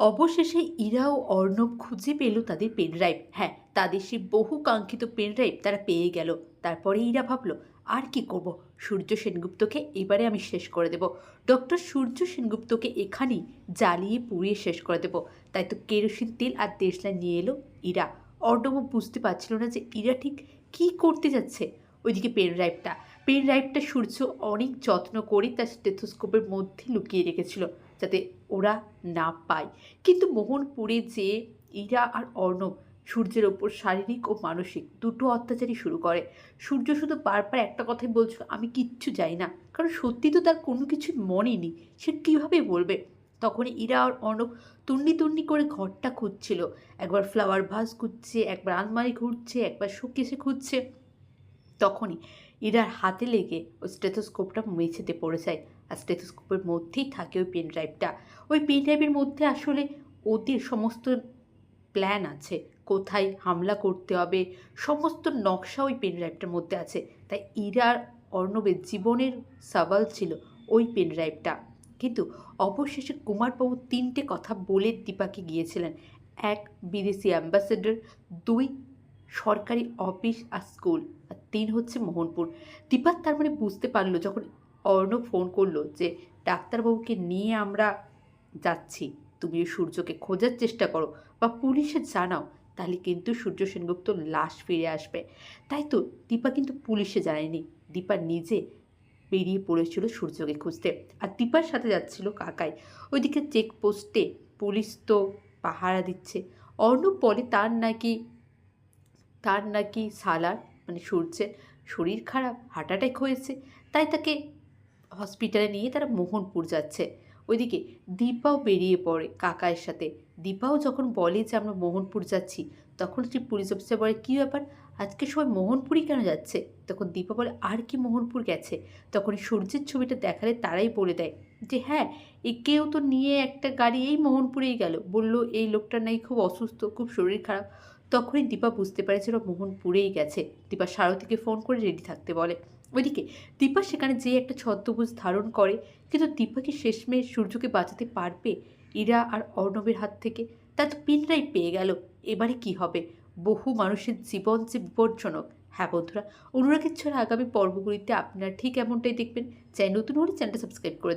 অবশেষে ইরা ও অর্ণব খুঁজে পেল তাদের পেনড্রাইভ হ্যাঁ তাদের সেই বহু কাঙ্ক্ষিত পেনড্রাইভ তারা পেয়ে গেল। তারপরে ইরা ভাবলো, আর কি করব? সূর্য সেনগুপ্তকে এবারে আমি শেষ করে দেব। ডক্টর সূর্য সেনগুপ্তকে এখানেই জ্বালিয়ে পুড়িয়ে শেষ করে দেব তাই তো কেরোসিন তেল আর দেশলাই নিয়ে এলো ইরা। অর্ণবও বুঝতে পারছিল না যে ইরা ঠিক কী করতে যাচ্ছে ওইদিকে পেন ড্রাইভটা পেন ড্রাইভটা সূর্য অনেক যত্ন করে তার স্টেথোস্কোপের মধ্যে লুকিয়ে রেখেছিল। যাতে ওরা না পায়। কিন্তু মোহনপুরে যে ইরা আর অর্ণব সূর্যের ওপর শারীরিক ও মানসিক দুটো অত্যাচারই শুরু করে। সূর্য শুধু বারবার একটা কথাই বলছিল, আমি কিচ্ছু যাই না। কারণ সত্যি তো তার কোনো কিছু মনে নেই। সে কীভাবে বলবে? তখন ইরা আর অর্ণব তুন্ডি তুন্ডি করে ঘরটা খুঁজছিল। একবার ফ্লাওয়ার ভাস খুঁজছে, একবার আলমারি খুঁজছে একবার শোকেসে খুঁজছে। তখনই ইরার হাতে লেগে ওই স্টেথোস্কোপটা মেঝেতে পড়ে যায় আর স্টেথোস্কোপের মধ্যেই থাকে ওই পেন ড্রাইভটা। ওই পেন ড্রাইভের মধ্যে আসলে ওদের সমস্ত প্ল্যান আছে। কোথায় হামলা করতে হবে, সমস্ত নকশা ওই পেন ড্রাইভটার মধ্যে আছে। তাই ইরার অর্ণবের জীবনের সাবাল ছিল ওই পেন ড্রাইভটা। কিন্তু অবশেষে কুমারবাবু তিনটে কথা বলে দীপাকে গিয়েছিলেন। এক বিদেশি অ্যাম্বাসেডর, দুই সরকারি অফিস আর স্কুল আর তিন হচ্ছে মোহনপুর। দীপার তার মানে বুঝতে পারল যখন অর্ণব ফোন করল যে, ডাক্তারবাবুকে নিয়ে আমরা যাচ্ছি। তুমি ওই সূর্যকে খোঁজার চেষ্টা করো বা পুলিশে জানাও, তাহলে কিন্তু সূর্য সেনগুপ্ত লাশ ফিরে আসবে। তাই তো দীপা কিন্তু পুলিশে জানায়নি। দীপা নিজে বেরিয়ে পড়েছিল সূর্যকে খুঁজতে আর দীপার সাথে যাচ্ছিল কাকাই। ওইদিকে চেকপোস্টে পুলিশ তো পাহারা দিচ্ছে। অর্ণব বলে, তার নাকি তার নাকি সালার মানে সূর্যের শরীর খারাপ হার্ট অ্যাটাক হয়েছে, তাই তাকে হসপিটালে নিয়ে তারা মোহনপুর যাচ্ছে। ওইদিকে দীপাও বেরিয়ে পড়ে কাকায়ের সাথে। দীপাও যখন বলে যে আমরা মোহনপুর যাচ্ছি, তখন সেই পুলিশ অফিসার বলে, কী ব্যাপার? আজকে সবাই মোহনপুরই কেন যাচ্ছে? তখন দীপা বলে, আর কি মোহনপুর গেছে? তখন সূর্যের ছবিটা দেখালে তারাই বলে দেয় যে হ্যাঁ এ কেউ তো নিয়ে একটা গাড়ি এই মোহনপুরেই গেল। বলল, এই লোকটা নাই খুব অসুস্থ, খুব শরীর খারাপ। তখনই দীপা বুঝতে পারে যে ওরা মোহনপুরেই গেছে। দীপা সারথীকে ফোন করে রেডি থাকতে বলে। ওইদিকে দীপা সেখানে যে একটা ছদ্মভুজ ধারণ করে, কিন্তু দীপা কি শেষমেশ সূর্যকে বাঁচাতে পারবে? ইরা আর অর্ণবের হাত থেকে তা তো পিনরাই পেয়ে গেল। এবারে কি হবে? বহু মানুষের জীবন যে বিপজ্জনক। হ্যাঁ বন্ধুরা, অনুরাগের ছড়া আগামী পর্বগুলিতে আপনারা ঠিক এমনটাই দেখবেন। চাই নতুন হলে চ্যানেলটা সাবস্ক্রাইব করে দেবেন।